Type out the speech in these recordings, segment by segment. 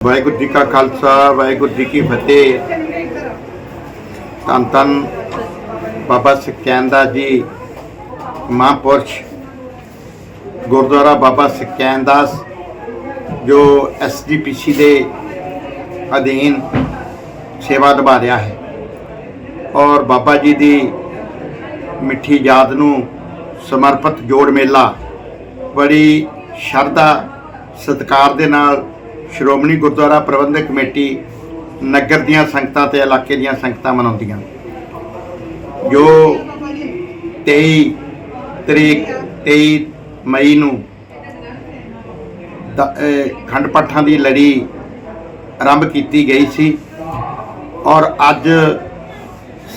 ਵਾਹਿਗੁਰੂ ਜੀ ਕਾ ਖਾਲਸਾ, ਵਾਹਿਗੁਰੂ ਜੀ ਕੀ ਫਤਿਹ। ਧੰਨ ਧੰਨ ਬਾਬਾ ਸਖਿਆਨਦਾ ਜੀ ਮਹਾਂਪੁਰਸ਼ ਗੁਰਦੁਆਰਾ ਬਾਬਾ ਸਖਿਆਨਦਾਸ ਜੋ ਐਸਜੀਪੀਸੀ ਦੇ ਅਧੀਨ ਸੇਵਾ ਨਿਭਾ ਰਿਹਾ ਹੈ। ਔਰ ਬਾਬਾ ਜੀ ਦੀ ਮਿੱਠੀ ਯਾਦ ਨੂੰ ਸਮਰਪਿਤ ਜੋੜ ਮੇਲਾ ਬੜੀ ਸ਼ਰਧਾ, ਸਤਿਕਾਰ ਦੇ ਨਾਲ ਸ਼੍ਰੋਮਣੀ ਗੁਰਦੁਆਰਾ ਪ੍ਰਬੰਧਕ ਕਮੇਟੀ ਨਗਰ ਦੀਆਂ ਸੰਗਤਾਂ ਤੇ ਇਲਾਕੇ ਦੀਆਂ ਸੰਗਤਾਂ ਮਨਾਉਂਦੀਆਂ। ਜੋ 23 ਤਰੀਕ 23 ਮਈ ਨੂੰ ਖੰਡ ਪਾਠਾਂ ਦੀ ਲੜੀ ਆਰੰਭ ਕੀਤੀ ਗਈ ਸੀ ਔਰ ਅੱਜ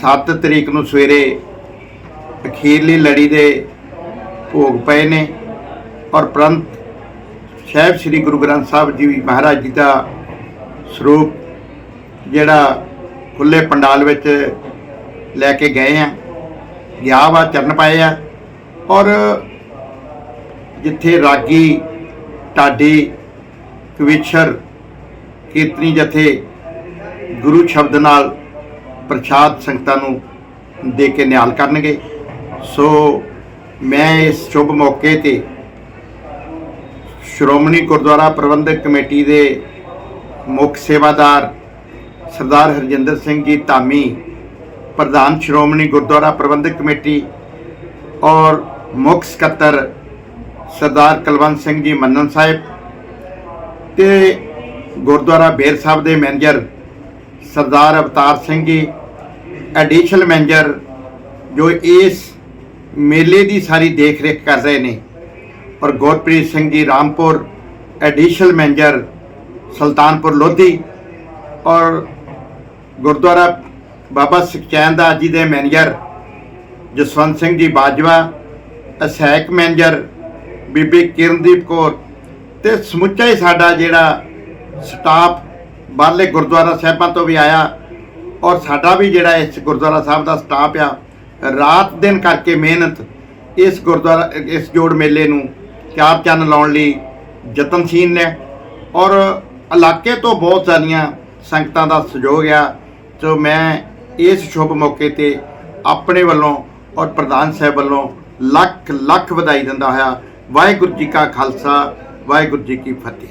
7 ਤਰੀਕ ਨੂੰ ਸਵੇਰੇ ਅਖੀਰਲੀ ਲੜੀ ਦੇ ਭੋਗ ਪਏ ਨੇ ਔਰ ਪ੍ਰੰਤ ਸਾਹਿਬ, ਸ੍ਰੀ ਗੁਰੂ ਗ੍ਰੰਥ ਸਾਹਿਬ ਜੀ ਮਹਾਰਾਜ ਜੀ ਦਾ ਸਰੂਪ ਜਿਹੜਾ ਖੁੱਲੇ ਪੰਡਾਲ ਵਿੱਚ ਲੈ ਕੇ ਗਏ ਆ ਗਿਆ ਵਾ, ਚਰਨ ਪਾਏ ਆ ਔਰ ਜਿੱਥੇ ਰਾਗੀ, ਢਾਡੀ ਕਵਿਛਰ ਕੀਰਤਨੀ ਜਥੇ ਗੁਰੂ ਸ਼ਬਦ ਨਾਲ ਪ੍ਰਸ਼ਾਦ ਸੰਗਤਾਂ ਨੂੰ ਦੇ ਕੇ ਨਿਹਾਲ ਕਰਨਗੇ। ਸੋ ਮੈਂ ਇਸ ਸ਼ੁਭ ਮੌਕੇ ਤੇ ਸ਼੍ਰੋਮਣੀ ਗੁਰਦੁਆਰਾ ਪ੍ਰਬੰਧਕ ਕਮੇਟੀ ਦੇ ਮੁੱਖ ਸੇਵਾਦਾਰ ਸਰਦਾਰ ਹਰਜਿੰਦਰ ਸਿੰਘ ਜੀ ਧਾਮੀ, ਪ੍ਰਧਾਨ ਸ਼੍ਰੋਮਣੀ ਗੁਰਦੁਆਰਾ ਪ੍ਰਬੰਧਕ ਕਮੇਟੀ ਔਰ ਮੁੱਖ ਸਕੱਤਰ ਸਰਦਾਰ ਕੁਲਵੰਤ ਸਿੰਘ ਜੀ ਮੰਨਨ ਸਾਹਿਬ ਤੇ ਗੁਰਦੁਆਰਾ ਬੇਰ ਸਾਹਿਬ ਦੇ ਮੈਨੇਜਰ ਸਰਦਾਰ ਅਵਤਾਰ ਸਿੰਘ ਜੀ ਐਡੀਸ਼ਨਲ ਮੈਨੇਜਰ ਜੋ ਇਸ ਮੇਲੇ ਦੀ ਸਾਰੀ ਦੇਖ ਰੇਖ ਕਰ ਰਹੇ ਨੇ। ਔਰ ਗੁਰਪ੍ਰੀਤ ਸਿੰਘ ਜੀ ਰਾਮਪੁਰ ਐਡੀਸ਼ਨਲ ਮੈਨੇਜਰ ਸੁਲਤਾਨਪੁਰ ਲੋਧੀ ਔਰ ਗੁਰਦੁਆਰਾ ਬਾਬਾ ਸੁਖਚੈਨ ਦਾਸ ਜੀ ਦੇ ਮੈਨੇਜਰ ਜਸਵੰਤ ਸਿੰਘ ਜੀ ਬਾਜਵਾ, ਅਸੈਕ ਮੈਨੇਜਰ ਬੀਬੀ ਕਿਰਨਦੀਪ ਕੌਰ ਤੇ ਸਮੁੱਚਾ ਹੀ ਸਾਡਾ ਜਿਹੜਾ ਸਟਾਫ ਬਾਹਰਲੇ ਗੁਰਦੁਆਰਾ ਸਾਹਿਬਾਂ ਤੋਂ ਵੀ ਆਇਆ ਔਰ ਸਾਡਾ ਵੀ ਜਿਹੜਾ ਇਸ ਗੁਰਦੁਆਰਾ ਸਾਹਿਬ ਦਾ ਸਟਾਫ ਆ, ਰਾਤ ਦਿਨ ਕਰਕੇ ਮਿਹਨਤ ਇਸ ਗੁਰਦੁਆਰਾ, ਇਸ ਜੋੜ ਮੇਲੇ ਨੂੰ ਚਾਰ ਚੰਨ ਲਾਉਣ ਲਈ ਯਤਨਸ਼ੀਲ ਨੇ ਔਰ ਇਲਾਕੇ ਤੋਂ ਬਹੁਤ ਸਾਰੀਆਂ ਸੰਗਤਾਂ ਦਾ ਸਹਿਯੋਗ ਆ। ਸੋ ਮੈਂ ਇਸ ਸ਼ੁਭ ਮੌਕੇ ਤੇ ਆਪਣੇ ਵੱਲੋਂ ਔਰ ਪ੍ਰਧਾਨ ਸਾਹਿਬ ਵੱਲੋਂ ਲੱਖ ਲੱਖ ਵਧਾਈ ਦਿੰਦਾ ਹੋਇਆ ਵਾਹਿਗੁਰੂ ਜੀ ਕਾ ਖਾਲਸਾ, ਵਾਹਿਗੁਰੂ ਜੀ ਕੀ ਫਤਿਹ।